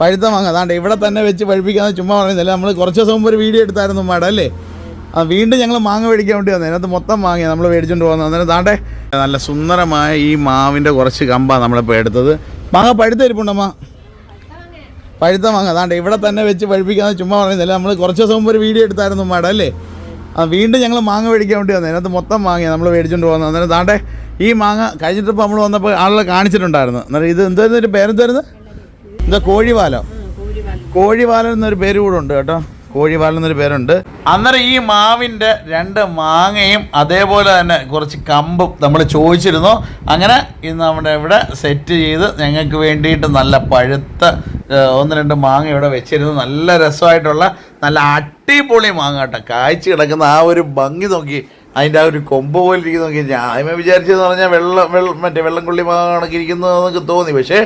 പഴുത്ത മാങ്ങ. അതാണ്ട് ഇവിടെ തന്നെ വെച്ച് പഴുപ്പിക്കാന്ന് ചുമ്മാ പറയുന്നില്ല. നമ്മൾ കുറച്ച് ദിവസം മുമ്പ് ഒരു വീഡിയോ എടുത്തായിരുന്നു മാഡം അല്ലേ? ആ വീണ്ടും ഞങ്ങൾ മാങ്ങ മേടിക്കാൻ വേണ്ടി വന്നത് അതിനകത്ത് മൊത്തം മാങ്ങ നമ്മൾ മേടിച്ചുകൊണ്ട് പോകുന്നത്. അന്നേരം താണ്ടെ നല്ല സുന്ദരമായ ഈ മാവിന്റെ കുറച്ച് കമ്പാണ് നമ്മളിപ്പോൾ എടുത്തത്. മാങ്ങ പഴുത്തരിപ്പുണ്ടമ്മ പഴുത്ത മാങ്ങ. അതാണ്ട് ഇവിടെ തന്നെ വെച്ച് പഴുപ്പിക്കാന്ന് ചുമ്മാ പറയുന്നില്ല. നമ്മൾ കുറച്ച് ദിവസം മുമ്പ് ഒരു വീഡിയോ എടുത്തായിരുന്നു മാഡം അല്ലേ? ആ വീണ്ടും ഞങ്ങൾ മാങ്ങ മേടിക്കാൻ വേണ്ടി വന്നത് അതിനകത്ത് മൊത്തം മാങ്ങ നമ്മൾ മേടിച്ചുകൊണ്ട് പോകുന്നത്. അന്നേരം താണ്ടെ ഈ മാങ്ങ കഴിഞ്ഞിട്ടിപ്പോൾ നമ്മൾ വന്നപ്പോൾ ആളുകളെ കാണിച്ചിട്ടുണ്ടായിരുന്നു. അന്നേരം ഇത് എന്തായിരുന്നു പേരെന്തായിരുന്നു എന്താ കോഴിവാലം? കോഴിവാലൻ എന്നൊരു പേര് കൂടെ ഉണ്ട് കേട്ടോ. കോഴിവാലൻ എന്നൊരു പേരുണ്ട്. അന്നേരം ഈ മാവിന്റെ രണ്ട് മാങ്ങയും അതേപോലെ തന്നെ കുറച്ച് കമ്പും നമ്മൾ ചോദിച്ചിരുന്നു. അങ്ങനെ ഇന്ന് നമ്മുടെ ഇവിടെ സെറ്റ് ചെയ്ത് ഞങ്ങൾക്ക് വേണ്ടിയിട്ട് നല്ല പഴുത്ത ഒന്ന് രണ്ട് മാങ്ങ ഇവിടെ വെച്ചിരുന്നു. നല്ല രസമായിട്ടുള്ള നല്ല അടിപൊളി മാങ്ങ കേട്ടോ. കാഴ്ച കിടക്കുന്ന ആ ഒരു ഭംഗി നോക്കി അതിന്റെ ആ ഒരു കൊമ്പ് പോലെ ഇരിക്കുന്ന നോക്കി. ഞാൻ ആദ്യമേ വിചാരിച്ചതെന്ന് പറഞ്ഞാൽ വെള്ളം വെള്ളം മറ്റേ വെള്ളംകൊള്ളി മാങ്ങ കണക്ക് ഇരിക്കുന്നതെന്നൊക്കെ തോന്നി. പക്ഷേ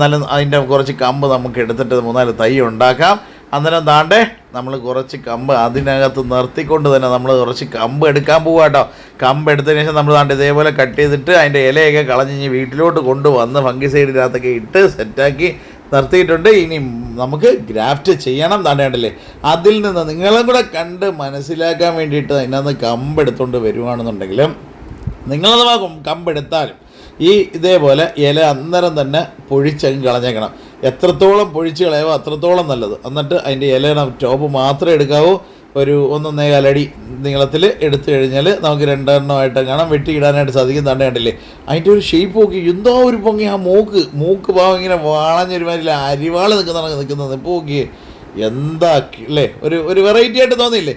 നല്ല അതിന്റെ കുറച്ച് കമ്പ് നമുക്ക് എടുത്തിട്ട് മൂന്നാൽ തൈ ഉണ്ടാക്കാം. അന്നേരം താണ്ടേ നമ്മൾ കുറച്ച് കമ്പ് അതിനകത്ത് നിർത്തിക്കൊണ്ട് തന്നെ നമ്മൾ കുറച്ച് കമ്പ് എടുക്കാൻ പോവുക കേട്ടോ കമ്പ് എടുത്തതിന് ശേഷം നമ്മൾ താണ്ട് ഇതേപോലെ കട്ട് ചെയ്തിട്ട് അതിന്റെ ഇലയൊക്കെ കളഞ്ഞ് വീട്ടിലോട്ട് കൊണ്ടുവന്ന് ഫംഗി സൈഡിനകത്തൊക്കെ ഇട്ട് സെറ്റാക്കി നിർത്തിയിട്ടുണ്ട്. ഇനി നമുക്ക് ഗ്രാഫ്റ്റ് ചെയ്യണം താണ്ടേണ്ടല്ലേ അതിൽ നിന്ന് നിങ്ങളും കൂടെ കണ്ട് മനസ്സിലാക്കാൻ വേണ്ടിയിട്ട് അതിനകത്ത് കമ്പ് എടുത്തുകൊണ്ട് വരുവാണെന്നുണ്ടെങ്കിലും നിങ്ങളത് കമ്പെടുത്താലും ഈ ഇതേപോലെ ഇല അന്നേരം തന്നെ പൊഴിച്ചങ്ങ് കളഞ്ഞേക്കണം. എത്രത്തോളം പൊഴിച്ച് കളയാവോ അത്രത്തോളം നല്ലത്. എന്നിട്ട് അതിന്റെ ഇലയുടെ ടോപ്പ് മാത്രമേ എടുക്കാവൂ. ഒരു ഒന്നൊന്നേ കാലടി നീളത്തിൽ എടുത്തു കഴിഞ്ഞാൽ നമുക്ക് രണ്ടെണ്ണമായിട്ട് കാണാം. വെട്ടിയിടാനായിട്ട് സാധിക്കും. തണ്ട കണ്ടില്ലേ? അതിന്റെ ഒരു ഷേപ്പ് നോക്കി. എന്തോ ഒരു പൊങ്ങി ആ മൂക്ക് മൂക്ക് ഭാവം ഇങ്ങനെ വളഞ്ഞൊരുമാതിരി അരിവാൾ നിൽക്കുന്ന നിൽക്കുന്നത്. ഇപ്പോൾ നോക്കിയേ. എന്താ അല്ലേ ഒരു ഒരു വെറൈറ്റി ആയിട്ട് തോന്നിയില്ലേ?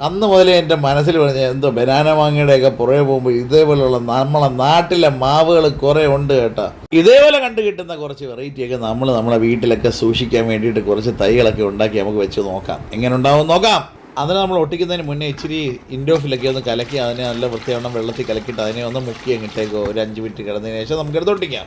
അന്ന് മുതലേ എന്റെ മനസ്സിൽ പറഞ്ഞ എന്തോ ബനാന മാങ്ങയുടെയൊക്കെ പുറകെ പോകുമ്പോൾ ഇതേപോലെയുള്ള നമ്മളെ നാട്ടിലെ മാവുകൾ കുറേ ഉണ്ട് കേട്ടോ. ഇതേപോലെ കണ്ടു കിട്ടുന്ന കുറച്ച് വെറൈറ്റിയൊക്കെ നമ്മൾ നമ്മളെ വീട്ടിലൊക്കെ സൂക്ഷിക്കാൻ വേണ്ടിയിട്ട് കുറച്ച് തൈകളൊക്കെ ഉണ്ടാക്കി നമുക്ക് വെച്ച് നോക്കാം. എങ്ങനെ ഉണ്ടാവും നോക്കാം. അതിന് നമ്മൾ ഒട്ടിക്കുന്നതിന് മുന്നേ ഇച്ചിരി ഇൻഡോഫിലൊക്കെ ഒന്ന് കലക്കി അതിനെ നല്ല വൃത്തിയാണ് വെള്ളത്തിൽ കലക്കിയിട്ട് അതിനെ ഒന്ന് മുക്കി അങ്ങിട്ടേക്കോ ഒരു അഞ്ച് മിനിറ്റ് കിടന്നതിന് ശേഷം നമുക്കെടുത്ത് ഒട്ടിക്കാം.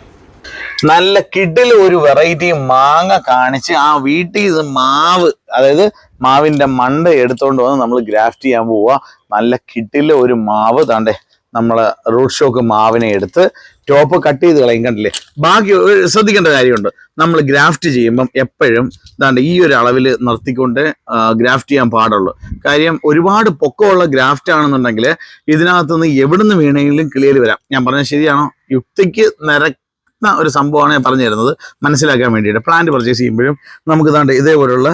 നല്ല കിഡിൽ ഒരു വെറൈറ്റി മാങ്ങ കാണിച്ച് ആ വീട്ടിൽ ഇത് മാവ് അതായത് മാവിന്റെ മണ്ട എടുത്തോണ്ട് വന്ന് നമ്മൾ ഗ്രാഫ്റ്റ് ചെയ്യാൻ പോവുക നല്ല കിഡിൽ ഒരു മാവ് താണ്ടെ. നമ്മളെ റൂട്ട് ഷോക്ക് മാവിനെ എടുത്ത് ടോപ്പ് കട്ട് ചെയ്ത് കളയും കണ്ടില്ലേ? ബാക്കി ശ്രദ്ധിക്കേണ്ട കാര്യമുണ്ട്. നമ്മൾ ഗ്രാഫ്റ്റ് ചെയ്യുമ്പം എപ്പോഴും ഇതാണ്ട് ഈ ഒരു അളവിൽ നിർത്തിക്കൊണ്ട് ഗ്രാഫ്റ്റ് ചെയ്യാൻ പാടുള്ളൂ. കാര്യം ഒരുപാട് പൊക്കമുള്ള ഗ്രാഫ്റ്റ് ആണെന്നുണ്ടെങ്കിൽ ഇതിനകത്തുനിന്ന് എവിടുന്ന് വീണെങ്കിലും കിളിയിൽ വരാം. ഞാൻ പറഞ്ഞത് ശരിയാണോ? യുക്തിക്ക് നിരക്കുന്ന ഒരു സംഭവമാണ് ഞാൻ പറഞ്ഞു തരുന്നത്. മനസ്സിലാക്കാൻ വേണ്ടിയിട്ട് പ്ലാന്റ് പർച്ചേസ് ചെയ്യുമ്പോഴും നമുക്ക് താണ്ട് ഇതേപോലുള്ള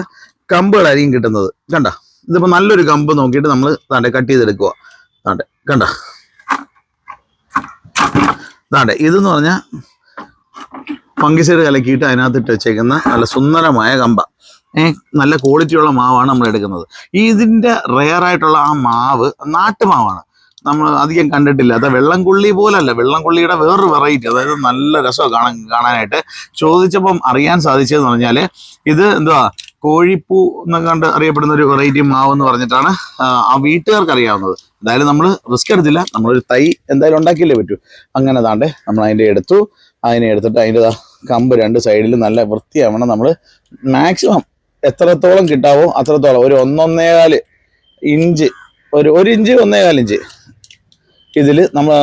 കമ്പുകളായിരിക്കും കിട്ടുന്നത്. കണ്ട? ഇതിപ്പോൾ നല്ലൊരു കമ്പ് നോക്കിയിട്ട് നമ്മൾ താണ്ടെ കട്ട് ചെയ്തെടുക്കുക താണ്ടെ കണ്ട? ദാണ്ട് ഇതെന്ന് പറഞ്ഞാൽ ഫംഗിസൈഡ് കലക്കിയിട്ട് അതിനകത്ത് ഇട്ട് വെച്ചേക്കുന്ന നല്ല സുന്ദരമായ കമ്പ. നല്ല ക്വാളിറ്റിയുള്ള മാവാണ് നമ്മൾ എടുക്കുന്നത്. ഈ ഇതിന്റെ റെയർ ആയിട്ടുള്ള ആ മാവ് നാട്ടുമാവാണ്. നമ്മൾ അധികം കണ്ടിട്ടില്ല. കണ്ടിട്ടില്ലാത്ത വെള്ളംകൊള്ളി പോലല്ല. വെള്ളംകൊള്ളിയുടെ വേറൊരു വെറൈറ്റി അതായത് നല്ല രസമാണ് കാണാൻ കാണാനായിട്ട്. ചോദിച്ചപ്പം അറിയാൻ സാധിച്ചതെന്ന് പറഞ്ഞാൽ ഇത് എന്തുവാ? കോഴിപ്പൂ എന്നൊക്കെ കണ്ട് അറിയപ്പെടുന്ന ഒരു വെറൈറ്റി മാവ് എന്ന് പറഞ്ഞിട്ടാണ് ആ, വീട്ടുകാർക്ക് അറിയാവുന്നത്. എന്തായാലും നമ്മൾ റിസ്ക് എടുത്തില്ല. നമ്മളൊരു തൈ എന്തായാലും ഉണ്ടാക്കിയില്ലേ പറ്റൂ. അങ്ങനെ താണ്ട് നമ്മൾ അതിന്റെ എടുത്തു. അതിനെ എടുത്തിട്ട് അതിന്റെ കമ്പ് രണ്ട് സൈഡിൽ നല്ല വൃത്തിയാവണം. നമ്മൾ മാക്സിമം എത്രത്തോളം കിട്ടാവോ അത്രത്തോളം ഒരു ഒന്നൊന്നേകാൽ ഇഞ്ച് ഒരു ഒരു ഇഞ്ച് ഒന്നേകാൽ ഇഞ്ച് ഇതിൽ നമ്മൾ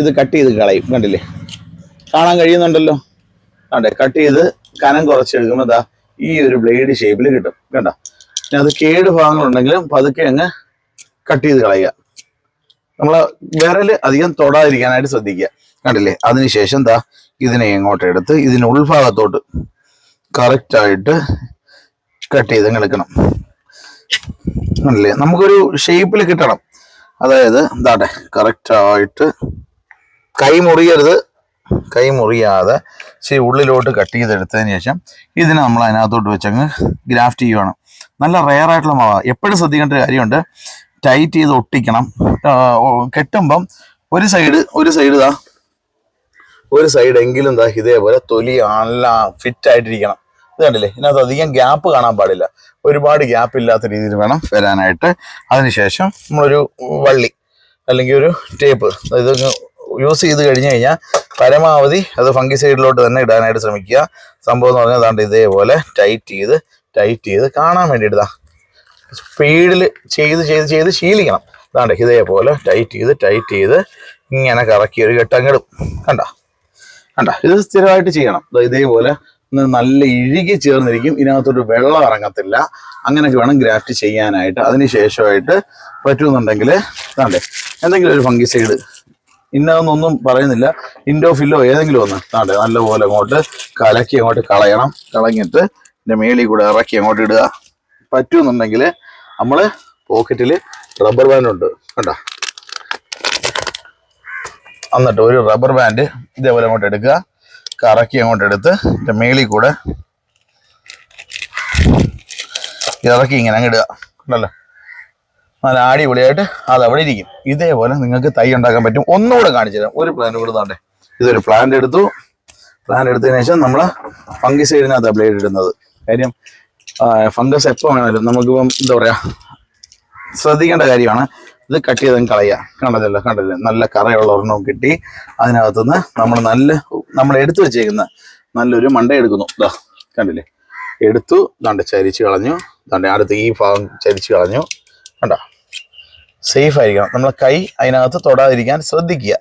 ഇത് കട്ട് ചെയ്ത് കളയും. കണ്ടില്ലേ? കാണാൻ കഴിയുന്നുണ്ടല്ലോ? അതെ കട്ട് ചെയ്ത് കനം കുറച്ചെടുക്കുമ്പോൾ ദാ ഈ ഒരു ബ്ലേഡ് ഷേപ്പിൽ കിട്ടും. കണ്ട? അത് കേട് ഭാഗങ്ങളുണ്ടെങ്കിലും പതുക്കെ അങ്ങ് കട്ട് ചെയ്ത് കളയുക. നമ്മൾ വിരൽ അധികം തൊടാതിരിക്കാനായിട്ട് ശ്രദ്ധിക്കുക. കണ്ടില്ലേ? അതിനുശേഷം ദാ ഇതിനെ എങ്ങോട്ട് എടുത്ത് ഇതിന് ഉൾഭാഗത്തോട്ട് കറക്റ്റായിട്ട് കട്ട് ചെയ്ത് എടുക്കണം. കണ്ടില്ലേ? നമുക്കൊരു ഷേപ്പിൽ കിട്ടണം. അതായത് എന്താട്ടെ കറക്റ്റായിട്ട് കൈ മുറിയരുത്. കൈ മുറിയാതെ ഇച്ചിരി ഉള്ളിലോട്ട് കട്ട് ചെയ്തെടുത്തതിന് ശേഷം ഇതിനെ നമ്മൾ അതിനകത്തോട്ട് വെച്ചങ്ങ് ഗ്രാഫ്റ്റ് ചെയ്യുവാണ്. നല്ല റെയർ ആയിട്ടുള്ള മാവ. എപ്പോഴും ശ്രദ്ധിക്കേണ്ട ഒരു കാര്യമുണ്ട്. ടൈറ്റ് ചെയ്ത് ഒട്ടിക്കണം. കെട്ടുമ്പം ഒരു സൈഡ് ഒരു സൈഡ് ഇതാ. ഒരു സൈഡ് എങ്കിലും എന്താ ഇതേപോലെ തൊലി നല്ല ഫിറ്റ് ആയിട്ടിരിക്കണം. ഇത് കണ്ടില്ലേ? ഇതിനകത്ത് അധികം ഗ്യാപ്പ് കാണാൻ പാടില്ല. ഒരുപാട് ഗ്യാപ്പ് ഇല്ലാത്ത രീതിയിൽ വേണം വരാനായിട്ട്. അതിനുശേഷം നമ്മളൊരു വള്ളി അല്ലെങ്കിൽ ഒരു ടേപ്പ് ഇത് യൂസ് ചെയ്ത് കഴിഞ്ഞ് കഴിഞ്ഞാൽ പരമാവധി അത് ഫംഗി സൈഡിലോട്ട് തന്നെ ഇടാനായിട്ട് ശ്രമിക്കുക. സംഭവം എന്ന് പറഞ്ഞാൽ അതാണ്ട് ഇതേപോലെ ടൈറ്റ് ചെയ്ത് ടൈറ്റ് ചെയ്ത് കാണാൻ വേണ്ടിയിട്ട്. സ്പീഡിൽ ചെയ്ത് ചെയ്ത് ചെയ്ത് ശീലിക്കണം. അതാണ്ട് ഇതേപോലെ ടൈറ്റ് ചെയ്ത് ടൈറ്റ് ചെയ്ത് ഇങ്ങനെ കറക്കി ഒരു കെട്ടങ്ങിടും കണ്ട? കണ്ട? ഇത് സ്ഥിരമായിട്ട് ചെയ്യണം. ഇതേപോലെ നല്ല ഇഴുകി ചേർന്നിരിക്കും. ഇതിനകത്തൊരു വെള്ളം ഇറങ്ങത്തില്ല. അങ്ങനെയൊക്കെ വേണം ഗ്രാഫ്റ്റ് ചെയ്യാനായിട്ട്. അതിന് ശേഷമായിട്ട് പറ്റുമെന്നുണ്ടെങ്കിൽ അതാണ്ട് എന്തെങ്കിലും ഒരു ഫംഗിസൈഡ് ഇന്നതൊന്നും പറയുന്നില്ല. ഇൻഡോ ഫില്ലോ ഏതെങ്കിലും ഒന്ന്. നാട്ടെ നല്ലപോലെ അങ്ങോട്ട് കലക്കി അങ്ങോട്ട് കളയണം. കളഞ്ഞിട്ട് എന്റെ മേളിൽ കൂടെ ഇറക്കി അങ്ങോട്ട് ഇടുക. പറ്റുമെന്നുണ്ടെങ്കിൽ നമ്മൾ പോക്കറ്റിൽ റബ്ബർ ബാൻഡ് ഉണ്ട്. കണ്ടോ? എന്നിട്ട് ഒരു റബ്ബർ ബാൻഡ് ഇതേപോലെ അങ്ങോട്ട് എടുക്കുക. കറക്കി അങ്ങോട്ട് എടുത്ത് എന്റെ മേളിൽ കൂടെ ഇറക്കി ഇങ്ങനെ അങ്ങിടുക ഉണ്ടല്ലോ നല്ല അടിപൊളിയായിട്ട് അത് അവിടെ ഇരിക്കും. ഇതേപോലെ നിങ്ങൾക്ക് തൈ ഉണ്ടാക്കാൻ പറ്റും. ഒന്നുകൂടെ കാണിച്ചു തരാം. ഒരു പ്ലാന്റ് കൂടെ താണ്ടേ. ഇതൊരു പ്ലാന്റ് എടുത്തു. പ്ലാന്റ് എടുത്തതിന് ശേഷം നമ്മൾ ഫംഗിസൈഡിനകത്ത് ബ്ലേഡ് ഇടുന്നത്. കാര്യം ഫംഗസ് എപ്പോൾ വേണമല്ലോ നമുക്കിപ്പം എന്താ പറയാ ശ്രദ്ധിക്കേണ്ട കാര്യമാണ്. ഇത് കട്ട് ചെയ്ത് കളയുക കണ്ടതല്ലോ കണ്ടല്ലോ നല്ല കറയുള്ള ഒരെണ്ണം കിട്ടി. അതിനകത്തുനിന്ന് നമ്മൾ നല്ല നമ്മൾ എടുത്തു വെച്ചേക്കുന്ന നല്ലൊരു മണ്ട എടുക്കുന്നു. ഇതാ കണ്ടില്ലേ? എടുത്തു ദാണ്ട് ചരിച്ച് കളഞ്ഞു. ദാണ്ട് അടുത്ത് ഈ ഭാഗം ചരിച്ച് കളഞ്ഞു. കണ്ട? സേഫ് ആയിരിക്കണം. നമ്മളെ കൈ അതിനകത്ത് തൊടാതിരിക്കാൻ ശ്രദ്ധിക്കുക.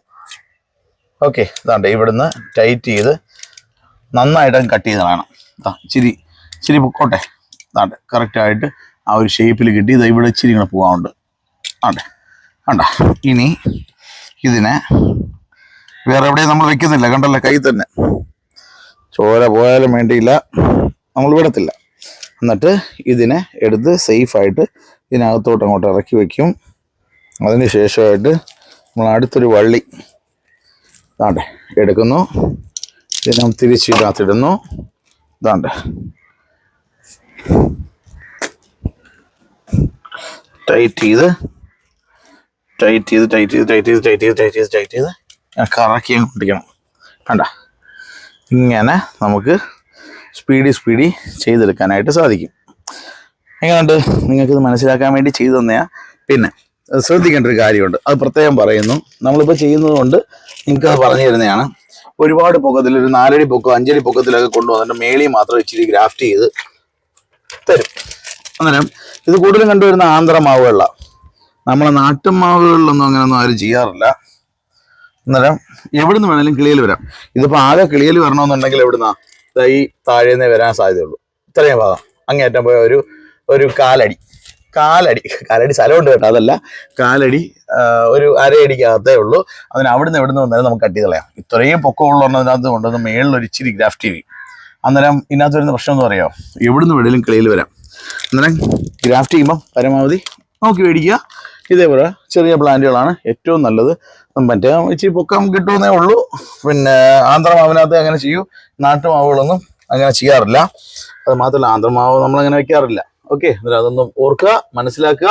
ഓക്കെ ഇതാണ്ട് ഇവിടുന്ന് ടൈറ്റ് ചെയ്ത് നന്നായിട്ട് കട്ട് ചെയ്ത് ഇതാ ചിരി ചിരി പൊക്കോട്ടെ. ഇതാണ്ട് കറക്റ്റായിട്ട് ആ ഒരു ഷേപ്പിൽ കിട്ടി. ഇത് ഇവിടെ ഇച്ചിരി ഇങ്ങനെ പോകാറുണ്ട് ആണ്ടെ കണ്ട? ഇനി ഇതിനെ വേറെ എവിടെയും നമ്മൾ വെക്കുന്നില്ല. കണ്ടല്ലോ കൈ തന്നെ. ചോര പോയാലും വേണ്ടിയില്ല. നമ്മൾ വിടത്തില്ല. എന്നിട്ട് ഇതിനെ എടുത്ത് സേഫായിട്ട് ഇതിനകത്തോട്ട് അങ്ങോട്ട് ഇറക്കി വയ്ക്കും അതിന് ശേഷമായിട്ട് നമ്മൾ അടുത്തൊരു വള്ളി ഇതാണ്ട് എടുക്കുന്നു. ഇതിനെ തിരിച്ച് ഇതിനകത്തിടുന്നു. ദാണ്ടെ. ടൈറ്റ് ചെയ്ത് ടൈറ്റ് ചെയ്ത് ടൈറ്റ് ചെയ്ത് ടൈറ്റ് ചെയ്ത് ടൈറ്റ് ചെയ്ത് ടൈറ്റ് ചെയ്ത് ടൈറ്റ് ചെയ്ത്. കറക്കി അങ്ങ് കണ്ട? ഇങ്ങനെ നമുക്ക് സ്പീഡി സ്പീഡി ചെയ്തെടുക്കാനായിട്ട് സാധിക്കും. എങ്ങനെയുണ്ട്? നിങ്ങൾക്ക് മനസ്സിലാക്കാൻ വേണ്ടി ചെയ്തു തന്നെയാ. പിന്നെ ശ്രദ്ധിക്കേണ്ട ഒരു കാര്യമുണ്ട്. അത് പ്രത്യേകം പറയുന്നു. നമ്മളിപ്പോൾ ചെയ്യുന്നത് കൊണ്ട് നിങ്ങൾക്ക് പറഞ്ഞു തരുന്നതാണ്. ഒരുപാട് പൊക്കത്തിൽ ഒരു നാലടി പൊക്കം അഞ്ചടി പൊക്കത്തിലൊക്കെ കൊണ്ടുവന്നിട്ട് മേളി മാത്രം ഇച്ചിരി ഗ്രാഫ്റ്റ് ചെയ്ത് തരും. അന്നേരം ഇത് കൂടുതലും കണ്ടുവരുന്ന ആന്ധ്ര മാവുകളിലാണ് നമ്മളെ നാട്ടും മാവുകളിലൊന്നും അങ്ങനെയൊന്നും ആരും ചെയ്യാറില്ല. അന്നേരം എവിടുന്ന് വേണമെങ്കിലും കിളിയിൽ വരാം. ഇതിപ്പോൾ ആകെ കിളിയിൽ വരണമെന്നുണ്ടെങ്കിൽ എവിടുന്നാ? ഈ താഴേന്നേ വരാൻ സാധ്യതയുള്ളൂ. ഇത്രയും ഭാഗം. അങ്ങേറ്റം പോയ ഒരു ഒരു കാലടി. കാലടി. കാലടി സ്ഥലമുണ്ട് കേട്ടോ. അതല്ല കാലടി ഒരു അരയടിക്കകത്തേ ഉള്ളൂ. അതിന് അവിടുന്ന് എവിടുന്ന് വന്നാലും നമുക്ക് കട്ടി കളയാം. ഇത്രയും പൊക്കമുള്ളതിനകത്ത് കൊണ്ടുവന്ന് മേളിൽ ഒരു ഇച്ചിരി ഗ്രാഫ്റ്റ് ചെയ്യും അന്നേരം ഇതിനകത്ത് വരുന്ന പ്രശ്നം എന്ന് പറയാം എവിടുന്ന് വേണേലും കിളിയിൽ വരാം. അന്നേരം ഗ്രാഫ്റ്റ് ചെയ്യുമ്പോൾ പരമാവധി നോക്കി മേടിക്കുക. ഇതേപോലെ ചെറിയ പ്ലാന്റുകളാണ് ഏറ്റവും നല്ലത്. മറ്റേ ഇച്ചിരി പൊക്കം കിട്ടുമെന്നേ ഉള്ളൂ. പിന്നെ ആന്ധ്രമാവിനകത്ത് അങ്ങനെ ചെയ്യൂ. നാട്ടുമാവുകളൊന്നും അങ്ങനെ ചെയ്യാറില്ല. അത് മാത്രമല്ല ആന്ധ്രമാവ് നമ്മളങ്ങനെ വെക്കാറില്ല. ഓക്കെ അതൊന്നും ഓർക്കുക മനസ്സിലാക്കുക.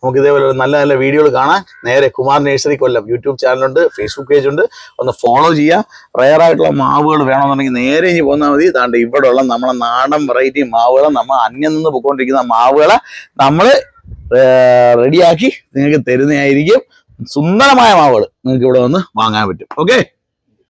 നമുക്ക് ഇതേപോലെ നല്ല നല്ല വീഡിയോകൾ കാണാൻ നേരെ കുമാർ നഴ്സറി കൊല്ലം യൂട്യൂബ് ചാനലുണ്ട് ഫേസ്ബുക്ക് പേജ് ഉണ്ട്. ഒന്ന് ഫോളോ ചെയ്യുക. റയർ ആയിട്ടുള്ള മാവുകൾ വേണമെന്നുണ്ടെങ്കിൽ നേരെ ഇനി പോന്നാൽ മതി. താണ്ട് ഉള്ള നമ്മളെ നാടൻ വെറൈറ്റി മാവുകളെ നമ്മൾ അന്യം നിന്ന് പോയിക്കൊണ്ടിരിക്കുന്ന മാവുകളെ നമ്മൾ റെഡിയാക്കി നിങ്ങൾക്ക് തരുന്നതായിരിക്കും. സുന്ദരമായ മാവുകൾ നിങ്ങൾക്ക് ഇവിടെ വന്ന് വാങ്ങാൻ പറ്റും. ഓക്കെ